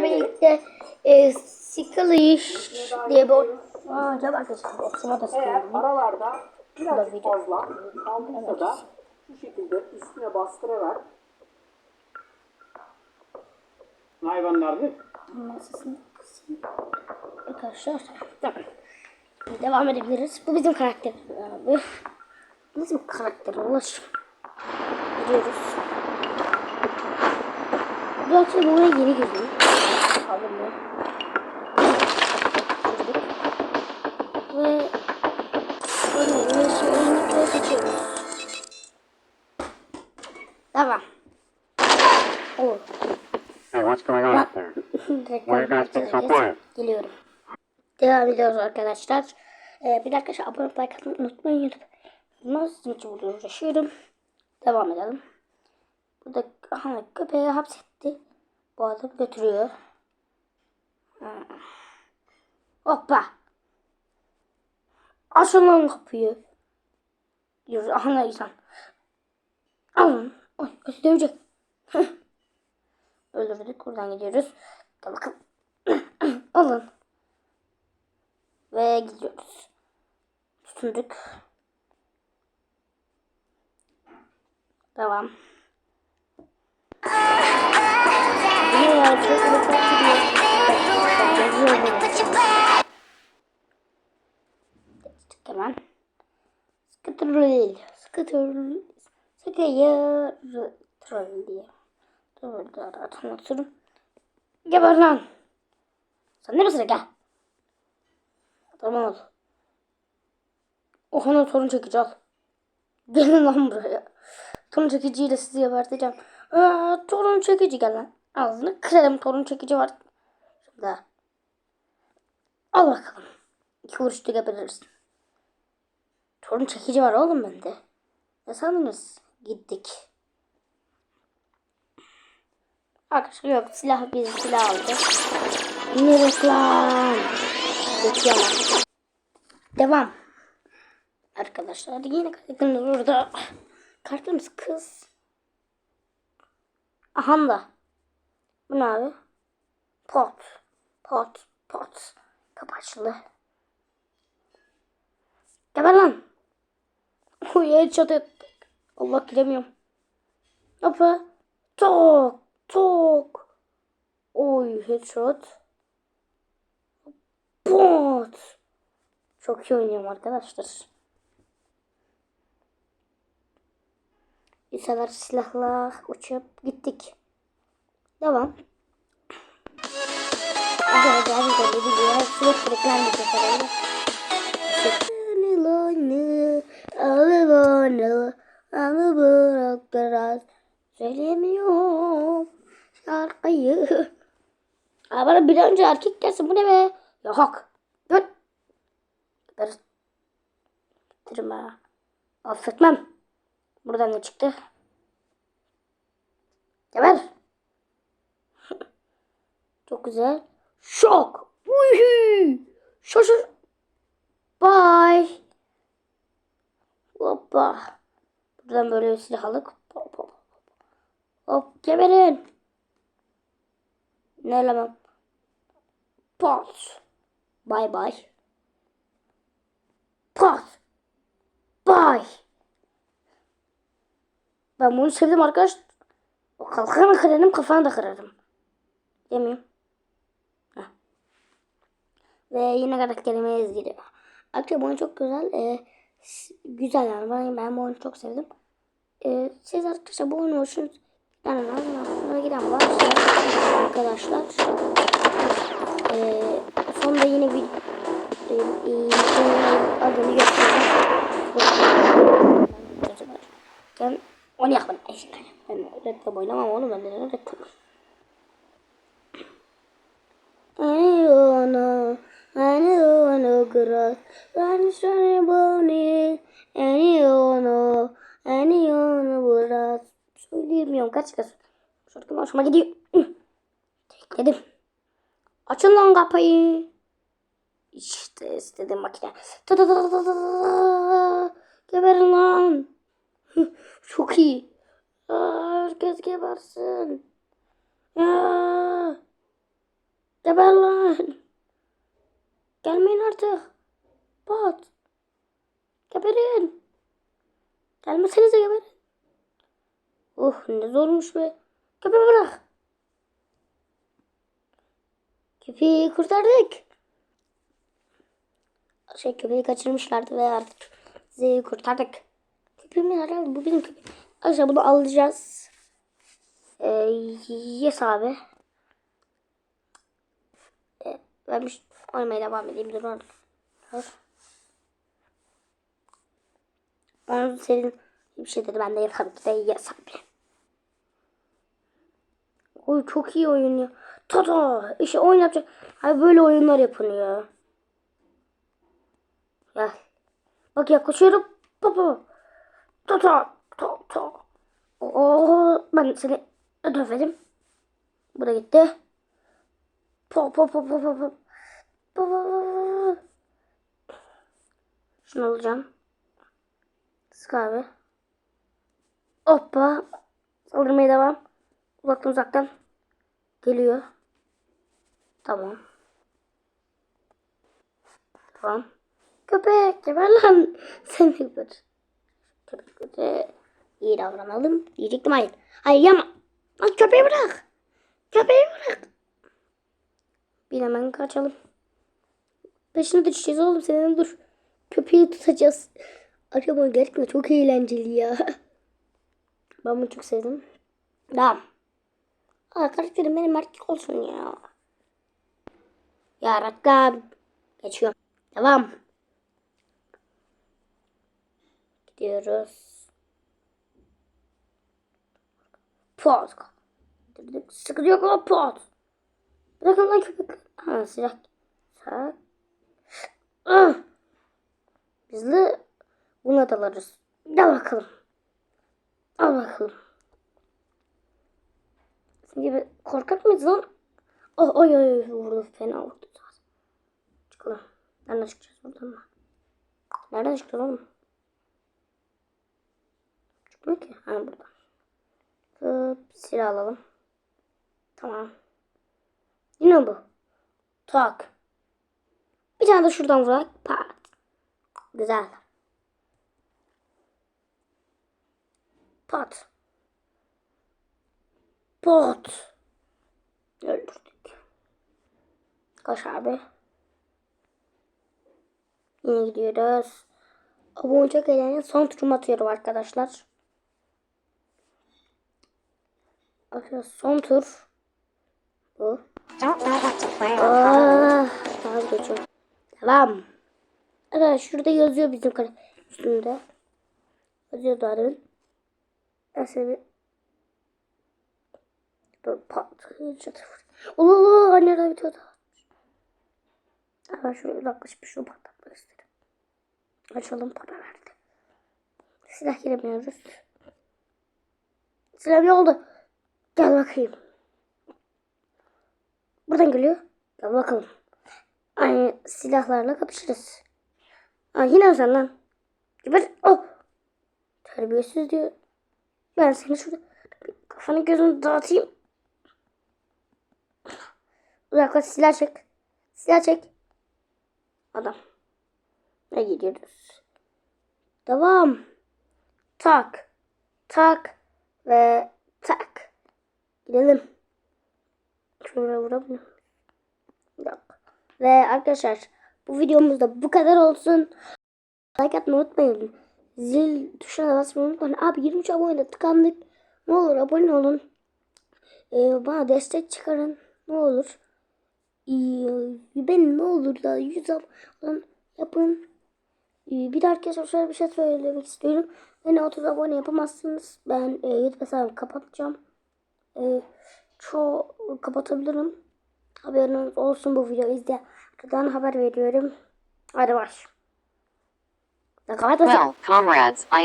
birlikte e, Sickleish diye bir. Aa, acaba arkadaşlar Oxima da sıkıyorum. aralarda video. fazla kaldıysa da şu şekilde üstüne bastırarak hayvanlardır. Masasını kısayım. Arkadaşlar tamam. Devam edebiliriz. Bu bizim karakter abi. Bizim karakter olur. Gidiyoruz. Bu akşam buraya yeni girdim. Girdik. Ve seçiyoruz. Tamam. Olur. Hey, what's going on up there? Why are you guys being so quiet? Geliyorum. Devam ediyoruz arkadaşlar. Ee, bir dakika şu abone olmayı like atmayı unutmayın. YouTube. Nasıl için burada uğraşıyorum. Devam edelim. Burada hani köpeği hapsetti. Bu adam götürüyor. Hmm. Hoppa. Açın lan kapıyı. Diyoruz. Aha insan. Alın. Oy, kötü dövecek. Öldürdük. Buradan gidiyoruz. Gel bakalım. Alın. Ve gidiyoruz. Tutunduk. Devam. Ne ya? Çok Scooter Scooter Troll diye. Dur dur anlatıyorum. Geber lan. Sen ne misin gel. Tamam ol. Ohan'a torun çekici al. Gelin lan buraya. Torun çekiciyle sizi geberteceğim. Aa, torun çekici gel lan. Ağzını kırarım torun çekici var. Şurada. Al bakalım. İki vuruşta geberirsin. Torun çekici var oğlum bende. Ne sandınız? Gittik. Arkadaşlar yok silah biz silah aldık. Ne reklam? Bekliyorum. Devam. Arkadaşlar yine karakterimiz burada. Karakterimiz kız. Aha da. Bu ne abi? Pot. Pot. Pot. Kapaçlı. Geber lan. Uy headshot ettik. Allah giremiyorum. Hoppa. Tok. Tok. Oy headshot. Bot. Çok iyi oynuyorum arkadaşlar. İnsanlar silahla uçup gittik. Devam. Hadi hadi hadi videoya sürekli reklam yapacak herhalde. Alıbonu, alıbonu biraz söyleyemiyorum şarkıyı. Aa, bana bir önce erkek gelsin bu ne be? Yok. Dur. Dur. Bitirme. Affetmem. Buradan ne çıktı? Geber. Çok güzel. Şok. Uyuhu. Şoş. Bye. Hoppa. Buradan böyle silah alıp. Hop geberin. Ne elemem. Pat. Bye bye. Pat. Bye. Ben bunu sevdim arkadaş. O kalkanı kırarım kafanı da kırarım. Yemeyeyim. Heh. Ve yine karakterimiz giriyor. Arkadaşlar bu oyun çok güzel. Ee, güzel yani. Ben, ben bu oyunu çok sevdim. Ee, siz arkadaşlar bu oyunu hoşunuz yani aklına giden varsa arkadaşlar ee, sonunda yine bir e, e, adını göstereceğim. Ben onu yapmadım. Ben reklam oynamam oğlum ben de reklam. I wanna, I wanna cross, run sunny bony, Söyleyemiyorum kaç kez. Şarkım hoşuma gidiyor. Tekledim. Açın lan kapıyı. İşte istedim makine. Geberin lan. Çok iyi. Herkes gebersin. Ya. Geber lan. Gelmeyin artık. Bot. Geberin. Gelmesenize geberin. Oh ne zormuş be. Köpeği bırak. Köpeği kurtardık. Şey köpeği kaçırmışlardı ve artık bizi kurtardık. Köpeğimiz herhalde bu benim köpeğim. Arkadaşlar bunu alacağız. Ee, yes abi. Ee, ben bir oynamaya devam edeyim. Dur orada. Dur. Onun senin bir şey dedi. Ben de tabii ki de yes abi. Oy çok iyi oyun ya. Toto işte oyun yapacak. Abi böyle oyunlar yapılıyor. Gel. Bak yaklaşıyorum. Baba. Toto. Toto. Oo, ben seni döverim. Bu da gitti. Po po po po po po. Po, po, po. Şunu alacağım. Sık abi. Hoppa. Saldırmaya devam. Uzaktan uzaktan. Geliyor. Tamam. Tamam. Köpek geber lan. Sen de geber. Köpek köpek. İyi davranalım. Diyecektim hayır. Hayır yama. Lan köpeği bırak. Köpeği bırak. Bir hemen kaçalım. Peşine düşeceğiz oğlum senin dur. Köpeği tutacağız. Acaba gerçekten çok eğlenceli ya. Ben bunu çok sevdim. Tamam. Aa, karakterim benim erkek olsun ya. Ya Rakkab. Geçiyorum. Devam. Gidiyoruz. Pot. Sıkıntı yok lan pot. Bırakın lan köpek. Ha silah. Silah. Ah. Biz de buna dalarız. Gel bakalım. Al bakalım. Senin gibi korkak mıyız lan? Oh, oy oy oy vurdu fena vurdu. Çıkalım. Nereden çıkacağız buradan mı? Nereden çıkacağız oğlum? Çıkmıyor ki. Ha buradan. Hop, silah alalım. Tamam. Yine bu. Tak. Bir tane de şuradan vurak. Pat. Güzel. Pat. Pot. Öldürdük. Kaç abi. Yine gidiyoruz. Abone çok eğlenceli. Son turum atıyorum arkadaşlar. Arkadaşlar son tur. Bu. Ah, vazgeçiyorum. Devam. Evet şurada yazıyor bizim kare üstünde. Yazıyor daha demin. Ben seni bir... Böyle pat. Çatır. Oo anne bitiyor da. Ben şuraya uzaklaşıp şunu patlatmak istedim. Açalım para verdi. Silah giremiyoruz. Silah ne oldu? Gel bakayım. Buradan geliyor. Gel bakalım. Aynı silahlarla kapışırız. Aa, yine sen lan. Geber. Oh. Terbiyesiz diyor. Ben seni şurada kafanı gözünü dağıtayım. Uzaklaş silah çek. Silah çek. Adam. Ne gidiyoruz? Devam. Tak. Tak. Ve tak. Gidelim. Şuraya vurabilirim. Yok. Ve arkadaşlar bu videomuz da bu kadar olsun. Like atmayı unutmayın. Zil tuşuna basmayı unutmayın. Abi 23 abone tıkandık. Ne olur abone olun. Ee, bana destek çıkarın. Ne olur. Ee, ben ne olur da 100 abone yapın. Ee, bir de arkadaşlar şöyle bir şey söylemek istiyorum. Beni 30 abone yapamazsınız. Ben e, YouTube hesabımı kapatacağım. E, çoğu kapatabilirim. Haberiniz olsun bu videoyu izleyen haber veriyorum. Hadi baş. Well, comrades,